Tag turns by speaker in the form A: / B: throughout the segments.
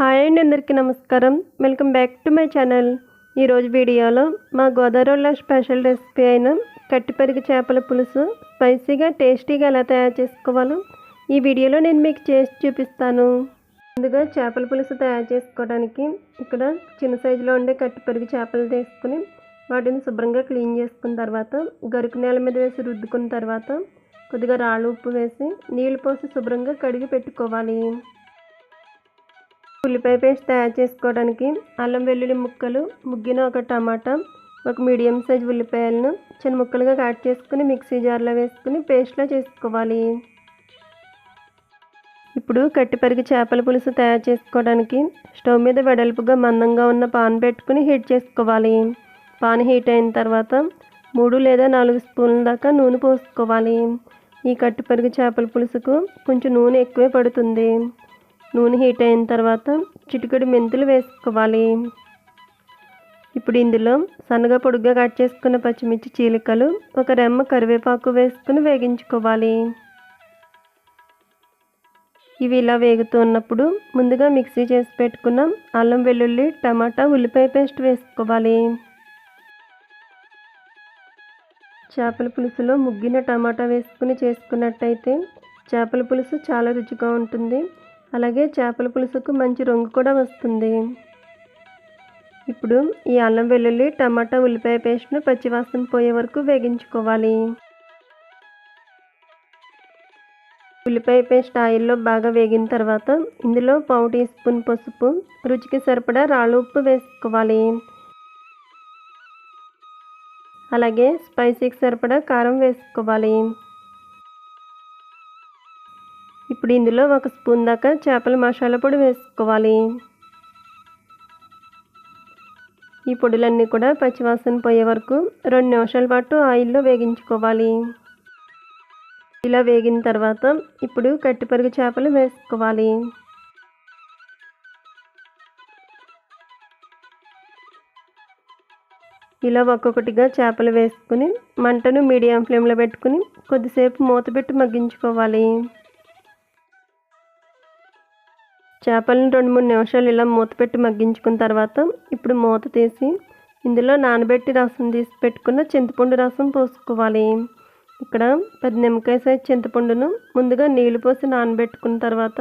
A: Hi అండి అందరికీ నమస్కారం. Welcome back to my channel ఈరోజు వీడియోలో మా గోదావరిలో స్పెషల్ రెసిపీ అయిన కట్టిపెరుగు చేపల పులుసు స్పైసీగా టేస్టీగా ఎలా తయారు చేసుకోవాలో ఈ వీడియోలో నేను మీకు చేసి చూపిస్తాను. ముందుగా చేపల పులుసు తయారు చేసుకోవడానికి ఇక్కడ చిన్న సైజులో ఉండే కట్టిపెరుగు చేపలు తీసుకుని వాటిని శుభ్రంగా క్లీన్ చేసుకున్న తర్వాత గరుకు నేల మీద వేసి రుద్దుకున్న తర్వాత కొద్దిగా రాళ్ళు ఉప్పు వేసి నీళ్ళు పోసి శుభ్రంగా కడిగి పెట్టుకోవాలి. ఉల్లిపాయ పేస్ట్ తయారు చేసుకోవడానికి అల్లం వెల్లుల్లి ముక్కలు ముగ్గిన ఒక టమాటా ఒక మీడియం సైజ్ ఉల్లిపాయలను చిన్న ముక్కలుగా కట్ చేసుకుని మిక్సీ జార్లో వేసుకుని పేస్ట్లో చేసుకోవాలి. ఇప్పుడు కట్టిపరిగి చేపల పులుసు తయారు చేసుకోవడానికి స్టవ్ మీద వెడల్పుగా మందంగా ఉన్న పాన్ పెట్టుకుని హీట్ చేసుకోవాలి. పాన్ హీట్ అయిన తర్వాత మూడు లేదా నాలుగు స్పూన్ల దాకా నూనె పోసుకోవాలి. ఈ కట్టిపరుగు చేపల పులుసుకు కొంచెం నూనె ఎక్కువే పడుతుంది. నూనె హీట్ అయిన తర్వాత చిటికెడు మెంతులు వేసుకోవాలి. ఇప్పుడు ఇందులో సన్నగా పొడుగ్గా కట్ చేసుకున్న పచ్చిమిర్చి చీలికలు ఒక రెమ్మ కరివేపాకు వేసుకుని వేగించుకోవాలి. ఇవి ఇలా వేగుతున్నప్పుడు ముందుగా మిక్సీ చేసి పెట్టుకున్న అల్లం వెల్లుల్లి టమాటా ఉల్లిపాయ పేస్ట్ వేసుకోవాలి. చేపల పులుసులో ముగ్గిన టమాటా వేసుకుని చేసుకున్నట్టయితే చేపల పులుసు చాలా రుచిగా ఉంటుంది. అలాగే చేపల పులుసుకు మంచి రంగు కూడా వస్తుంది. ఇప్పుడు ఈ అల్లం వెల్లుల్లి టమాటా ఉల్లిపాయ పేస్ట్ను పచ్చివాసన పోయే వరకు వేగించుకోవాలి. ఉల్లిపాయ పేస్ట్ ఆయిల్లో బాగా వేగిన తర్వాత ఇందులో పావు టీ స్పూన్ పసుపు రుచికి సరిపడా రాళ్ళు ఉప్పు వేసుకోవాలి. అలాగే స్పైసీకి సరిపడా కారం వేసుకోవాలి. ఇప్పుడు ఇందులో ఒక స్పూన్ దాకా చేపల మసాలా పొడి వేసుకోవాలి. ఈ పొడులన్నీ కూడా పచ్చివాసన పోయే వరకు రెండు నిమిషాల పాటు ఆయిల్లో వేగించుకోవాలి. ఇలా వేగిన తర్వాత ఇప్పుడు కట్టిపరుగు చేపలు వేసుకోవాలి. ఇలా ఒక్కొక్కటిగా చేపలు వేసుకుని మంటను మీడియం ఫ్లేమ్లో పెట్టుకుని కొద్దిసేపు మూత పెట్టి మగ్గించుకోవాలి. చేపలను రెండు మూడు నిమిషాలు ఇలా మూత పెట్టి మగ్గించుకున్న తర్వాత ఇప్పుడు మూత తీసి ఇందులో నానబెట్టి రసం తీసి పెట్టుకున్న చింతపండు రసం పోసుకోవాలి. ఇక్కడ పెద్ద నిమ్మకాయ సైజ్ చింతపండును ముందుగా నీళ్ళు పోసి నానబెట్టుకున్న తర్వాత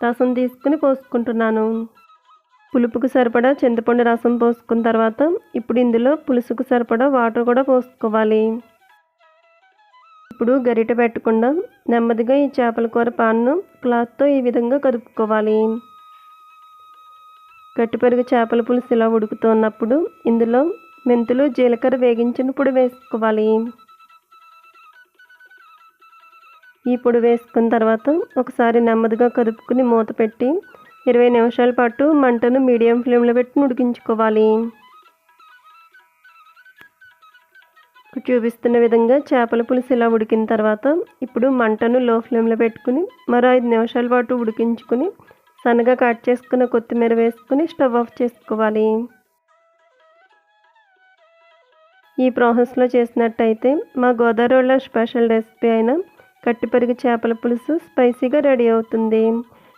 A: రసం తీసుకుని పోసుకుంటున్నాను. పులుపుకు సరిపడా చింతపండు రసం పోసుకున్న తర్వాత ఇప్పుడు ఇందులో పులుసుకు సరిపడా వాటర్ కూడా పోసుకోవాలి. ఇప్పుడు గరిట పెట్టకుండా నెమ్మదిగా ఈ చేపల కూర పాన్ను క్లాత్తో ఈ విధంగా కదుపుకోవాలి. గట్టిపెరుగు చేపల పులుసు ఇలా ఉడుకుతున్నప్పుడు ఇందులో మెంతులు జీలకర్ర వేగించిన పొడి వేసుకోవాలి. ఈ పొడి వేసుకున్న తర్వాత ఒకసారి నెమ్మదిగా కదుపుకుని మూత పెట్టి ఇరవై నిమిషాల పాటు మంటను మీడియం ఫ్లేమ్లో పెట్టి ఉడికించుకోవాలి. చూపిస్తున్న విధంగా చేపల పులుసు ఇలా ఉడికిన తర్వాత ఇప్పుడు మంటను లో ఫ్లేమ్లో పెట్టుకుని మరో ఐదు నిమిషాల పాటు ఉడికించుకుని సన్నగా కట్ చేసుకున్న కొత్తిమీర వేసుకుని స్టవ్ ఆఫ్ చేసుకోవాలి. ఈ ప్రాసెస్లో చేసినట్టయితే మా గోదావరిలో స్పెషల్ రెసిపీ అయిన కట్టిపరుగు చేపల పులుసు స్పైసీగా రెడీ అవుతుంది.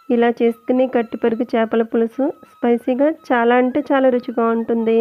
A: ఇలా చేసుకుని కట్టిపరుగు చేపల పులుసు స్పైసీగా చాలా అంటే చాలా రుచిగా ఉంటుంది.